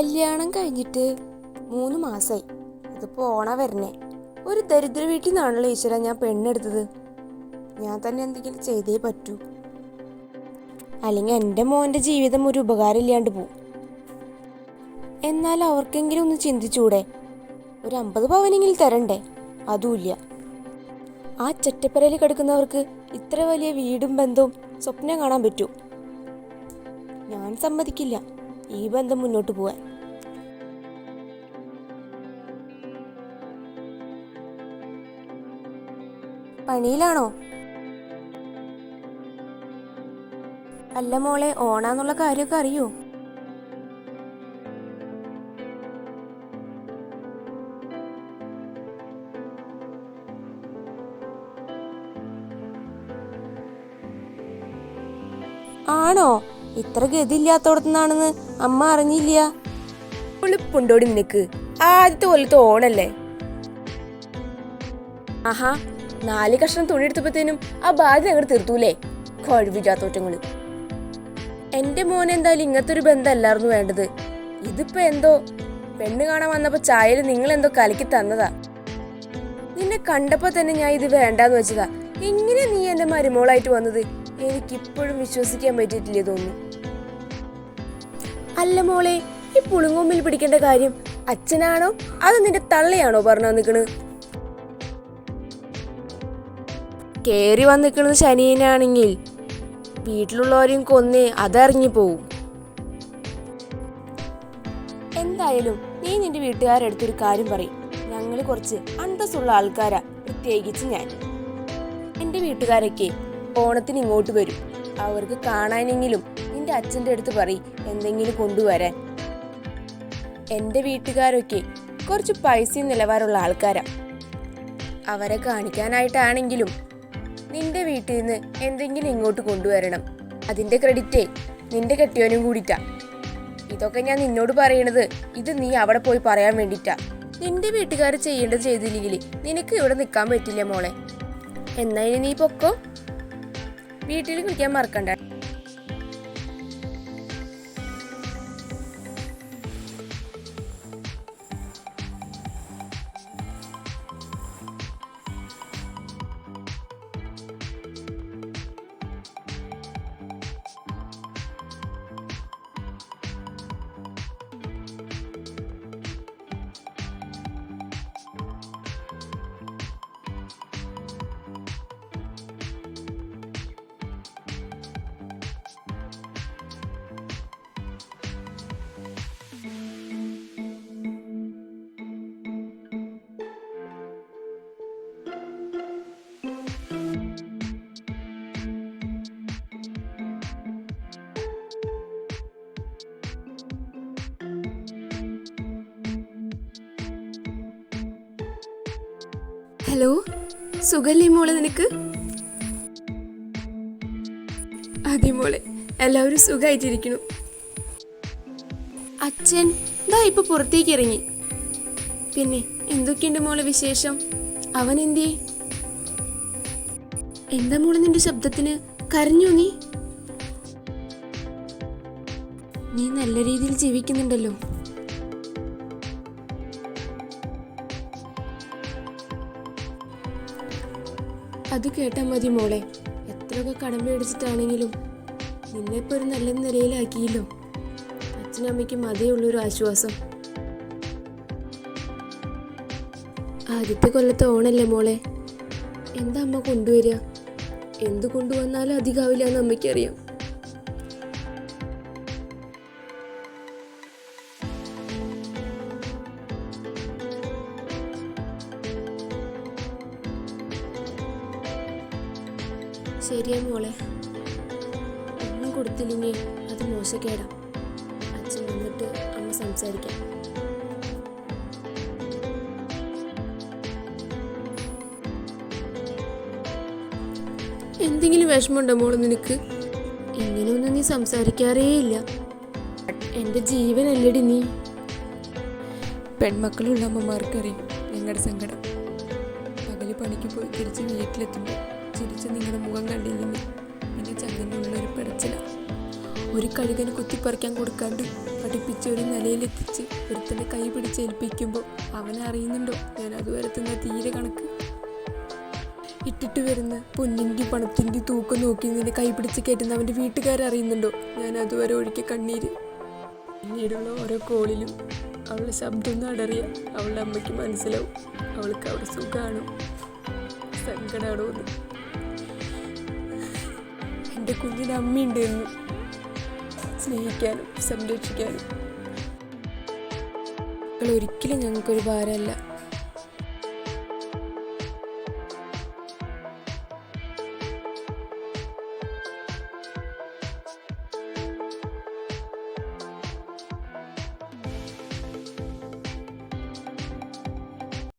കല്യാണം കഴിഞ്ഞിട്ട് മൂന്ന് മാസമായി ഇതിപ്പോ ഓണ വരണേ. ഒരു ദരിദ്ര വീട്ടിൽ നിന്നാണല്ലോ ഈശ്വര ഞാൻ പെണ്ണെടുത്തത്. ഞാൻ തന്നെ എന്തെങ്കിലും ചെയ്തേ പറ്റൂ. അല്ലെങ്കിൽ എന്റെ മോന്റെ ജീവിതം ഒരു ഉപകാരം ഇല്ലാണ്ട് പോവും. എന്നാൽ അവർക്കെങ്കിലും ഒന്ന് ചിന്തിച്ചൂടെ? ഒരു അമ്പത് പവനെങ്കിലും തരണ്ടേ? അതുമില്ല. ആ ചെറ്റപ്പരയിൽ കിടക്കുന്നവർക്ക് ഇത്ര വലിയ വീടും ബന്ധവും സ്വപ്നം കാണാൻ പറ്റൂ. ഞാൻ സമ്മതിക്കില്ല. ഈ ബന്ധം മുന്നോട്ട് പോവാൻ. പണിയിലാണോ? അല്ല മോളെ ഓണാന്നുള്ള കാര്യമൊക്കെ അറിയോ? ആണോ? ഇത്ര ഗതിയില്ലാത്തോടത്തുനിന്നാണെന്ന് അമ്മ അറിഞ്ഞില്ല. ഉളിപ്പുണ്ടോടി നിനക്ക്? ആദ്യത്തെ പോലത്തെ ഓണല്ലേ? ആഹാ നാല് കഷ്ണം തുണി എടുത്തപ്പോഴത്തേനും ആ ബാധ്യത അങ്ങോട്ട് തീർത്തൂലേ? കഴിവില്ലാത്തോറ്റങ്ങൾ. എന്റെ മോൻ എന്തായാലും ഇങ്ങനത്തെ ഒരു ബന്ധമല്ലായിരുന്നു വേണ്ടത്. ഇതിപ്പോ എന്തോ? പെണ്ണ് കാണാൻ വന്നപ്പോ ചായയിൽ നിങ്ങൾ എന്തോ കലക്കി തന്നതാ. നിന്നെ കണ്ടപ്പോ തന്നെ ഞാൻ ഇത് വേണ്ടാന്ന് വെച്ചതാ. എങ്ങനെ നീ എന്റെ മരുമോളായിട്ട് വന്നത്? എനിക്കിപ്പോഴും വിശ്വസിക്കാൻ പറ്റിയിട്ടില്ലേ തോന്നുന്നു. അല്ല മോളെ ഈ പുളിങ്ങോമ്പിൽ പിടിക്കേണ്ട കാര്യം അച്ഛനാണോ? അത് നിന്റെ തള്ളയാണോ പറഞ്ഞു നിക്കണ് കേറി വന്നിക്കണത് ശനിയനാണെങ്കിൽ. വീട്ടിലുള്ളവരെയും കൊന്ന് അതറിഞ്ഞു പോവും. എന്തായാലും നീ നിന്റെ വീട്ടുകാരെടുത്തൊരു കാര്യം പറയും. ഞങ്ങൾ കുറച്ച് അന്തസ്സുള്ള ആൾക്കാരാ പ്രത്യേകിച്ച് ഞാൻ. എന്റെ വീട്ടുകാരൊക്കെ ഓണത്തിന് ഇങ്ങോട്ട് വരും. അവർക്ക് കാണാനെങ്കിലും നിന്റെ അച്ഛന്റെ അടുത്ത് പറയും എന്തെങ്കിലും കൊണ്ടുവരാൻ. എന്റെ വീട്ടുകാരൊക്കെ കുറച്ച് പൈസയും നിലവാരമുള്ള ആൾക്കാരാ. അവരെ കാണിക്കാനായിട്ടാണെങ്കിലും നിന്റെ വീട്ടിൽ നിന്ന് എന്തെങ്കിലും ഇങ്ങോട്ട് കൊണ്ടുവരണം. അതിന്റെ ക്രെഡിറ്റേ നിന്റെ കെട്ടിയവനും കൂടിട്ടാ ഇതൊക്കെ ഞാൻ നിന്നോട് പറയണത് ഇത് നീ അവിടെ പോയി പറയാൻ വേണ്ടിട്ടാ നിന്റെ വീട്ടുകാർ ചെയ്യേണ്ടത് ചെയ്തില്ലെങ്കിൽ നിനക്ക് ഇവിടെ നിൽക്കാൻ പറ്റില്ല മോളെ. എന്നാ ഇനി നീ പൊക്കോ? വീട്ടിൽ കുളിക്കാൻ മറക്കണ്ട. ഹലോ? സുഖല്ലേ മോളെ നിനക്ക്? അതെ മോളെ എല്ലാവരും സുഖമായിട്ടിരിക്കുന്നു അച്ഛൻ ദാ ഇപ്പൊ പുറത്തേക്ക് ഇറങ്ങി. പിന്നെ എന്തൊക്കെയുണ്ട് മോളെ വിശേഷം? അവൻ എന്തി എന്താ മോളെ നിന്റെ ശബ്ദത്തിന്? കരഞ്ഞു നീ? നീ നല്ല രീതിയിൽ ജീവിക്കുന്നുണ്ടല്ലോ. അത് കേട്ടാൽ മതി മോളെ. എത്രയൊക്കെ കടം മേടിച്ചിട്ടാണെങ്കിലും നിന്നെ ഇപ്പോൾ ഒരു നല്ല നിലയിലാക്കിയല്ലോ. അതേ ഉള്ളൊരു ആശ്വാസം. ആദ്യത്തെ കൊല്ലത്തെ ഓണല്ലേ മോളെ? എന്താ അമ്മ കൊണ്ടുവരിക? എന്ത് കൊണ്ടുവന്നാലും അധികാവില്ല എന്ന് അമ്മയ്ക്കറിയാം. ശരിയാ മോളെ. ഒന്നും കൊടുത്തില്ലെങ്കിൽ അത് മോശക്കേടാ. അച്ഛൻ വന്നിട്ട് അമ്മ സംസാരിക്കാം. എന്തെങ്കിലും വിഷമമുണ്ടോ മോൾ നിനക്ക്? ഇങ്ങനെയൊന്നും നീ സംസാരിക്കാറേ ഇല്ല. എന്റെ ജീവനല്ലടി നീ. പെൺമക്കളുള്ള അമ്മമാർക്കറിയും ഞങ്ങളുടെ സങ്കടം. പകൽ പണിക്ക് പോയി തിരിച്ച് വീട്ടിലെത്തുമ്പോൾ ചിരിച്ച് നിങ്ങളുടെ മുഖം കണ്ടില്ലെങ്കിൽ എന്റെ ചങ്ങനുള്ള ഒരു പിടച്ചില. ഒരു കഴുകന് കുത്തിപ്പറിക്കാൻ കൊടുക്കാണ്ട് പഠിപ്പിച്ച് ഒരു നിലയിലെത്തിച്ച് ഒരുത്തന്റെ കൈ പിടിച്ചേൽപ്പിക്കുമ്പോൾ അവനെ അറിയുന്നുണ്ടോ? ഞാൻ അതുവരെ തന്ന തീരെ കണക്ക്. ഇട്ടിട്ട് വരുന്ന പൊന്നിന്റെ പണത്തിന്റെ തൂക്കം നോക്കി നിന്നെ കൈ പിടിച്ച് കയറ്റുന്ന അവന്റെ വീട്ടുകാരറിയുന്നുണ്ടോ ഞാൻ അതുവരെ ഒഴുക്കിയ കണ്ണീര്. പിന്നീടുള്ള ഓരോ കോളിലും അവളുടെ ശബ്ദം ഒന്ന് അടറിയ അവളുടെ അമ്മയ്ക്ക് മനസ്സിലാവും. അവൾക്ക് അവിടെ സുഖമാണോ സങ്കടമാണോ എന്ന്. എന്റെ കുഞ്ഞിന് അമ്മയുണ്ടായിരുന്നു സ്നേഹിക്കാനും സംരക്ഷിക്കാനും. ഒരിക്കലും ഞങ്ങൾക്കൊരു ഭാരമല്ല.